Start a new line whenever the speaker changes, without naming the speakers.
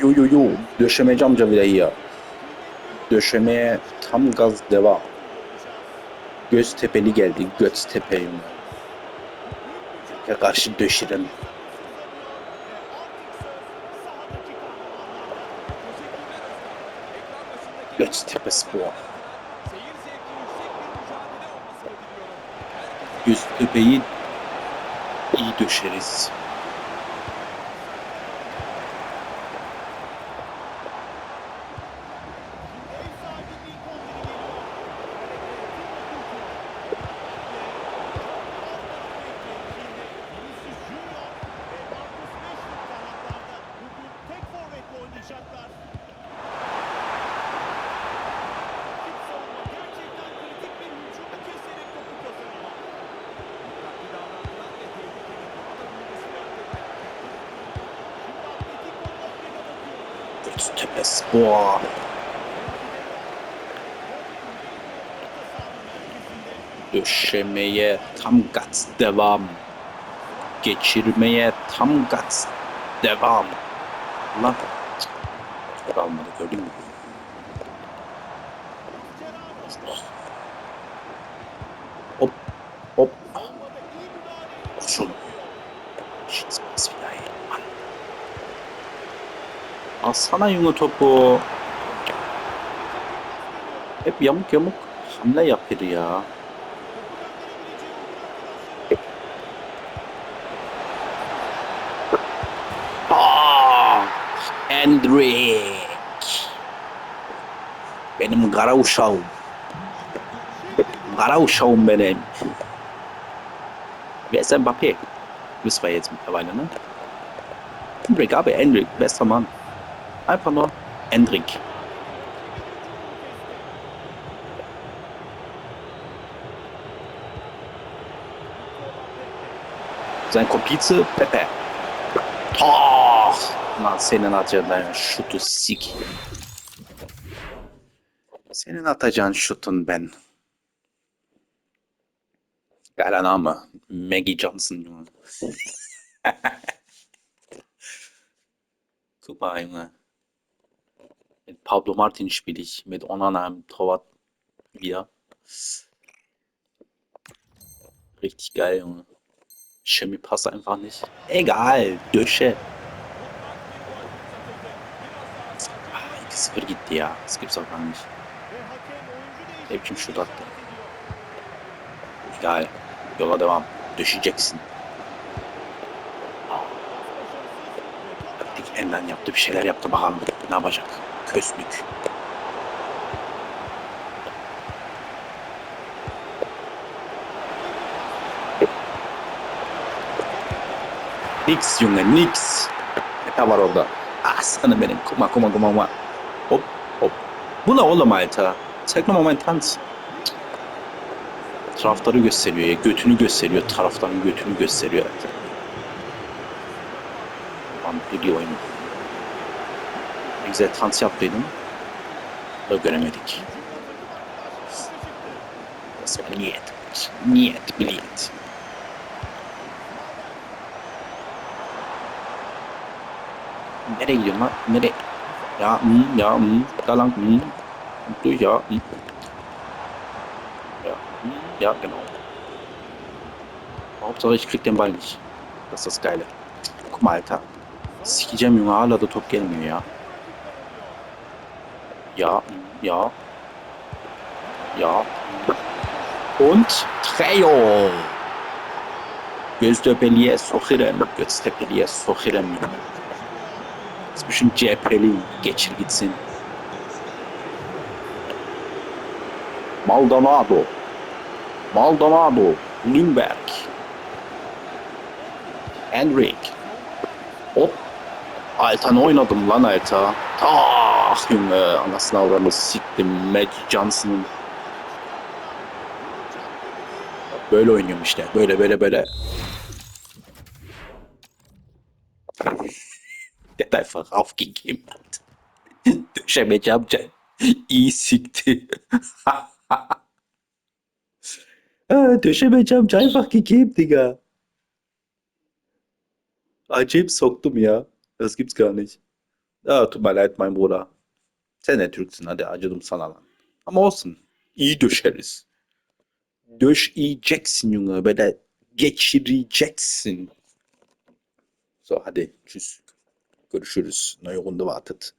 Yo yo yo. Döşemeci amca bile ya. Döşemeye tam gaz devam. Göztepeli geldi. Göztepe yumru. Ya karşı döşerim. Göztepe spor. Göztepe'yi iyi döşeriz. Göztepe spor. Döşemeye tam gaz devam. Geçirmeye tam gaz devam. Lan. Kalmadı gördün mü? Alsana yunu topu. Hep yamuk yamuk hamle yapıyor ya. Aa, Hendrik. Benim kara uşağım. Kara uşağım benim. Wer ist Mbappé? Wissen wir jetzt mittlerweile, ne? Hendrik, aber Hendrik, bester Mann. Einfach nur Hendrik. Sein Komplize Pepe. Toch! Lan senin atacağın şutu sik. Senin atacağın şutun ben. Geiler Name. Maggie Johnson, Junge. Super, Junge. Mit Pablo Martin spiele ich, mit Onana im Torwart wieder. Richtig geil, Junge. Chemie passt einfach nicht. Egal, Dösche. Ah, 2-0 gitti ya. Das gibt's auch gar nicht. Biçim şut attı. Egal. Yola devam. Düşeceksin. Taktik enden yaptı. Bir şeyler yaptı bakalım. Ne yapacak? Köslük. Nix Junge, nix. Ne var orada? Aslanım benim. Kuma kuma kuma kuma. Hop hop. Bu ne oğlum Alta? Tekno momentant. Taraftarı gösteriyor ya. Götünü gösteriyor. Taraftarın götünü gösteriyor. Vampiri oyunu. Ne güzel dans yaptıydım. Da göremedik. Das war niet. Niet, bliet. Nereye gidiyorsun lan? Nereye? Ja, hm, ja, hm, da lang, hm. Durch, ja, hm. Ja, hm, ja, genau. Hauptsache ich krieg den Ball nicht. Das ist das Geile. Guck mal, Alter. Sikeceğim Junge hala da top gelmiyor ya. Ja, ja. Ja. Und Trejo. Göztepe'liye sokarım. Göztepe'liye sokarım. Bütün cepheli geçir gitsin. Maldonado. Maldonado. Lindberg. Henrik. Altan oynadım lan Alta. Ah Junge. Anasını avramı siktim. Magic Johnson'ın. Böyle oynuyorum işte. Böyle böyle böyle. Der hat einfach aufgegeben hat. Döşemeci amca iyi sikti. Ha, Döşemeci amca einfach gegeben, Digga. Acayip soktum ya. Das gibt's gar nicht. Ja, tut mir leid mein Bruder. Sen de Türksün hadi acıdım sana lan. Ama olsun. İyi döşeriz. Döşeyeceksin Junge. Böyle geçireceksin. So hadi tschüss. Görüşürüz. Neue Runde wartet.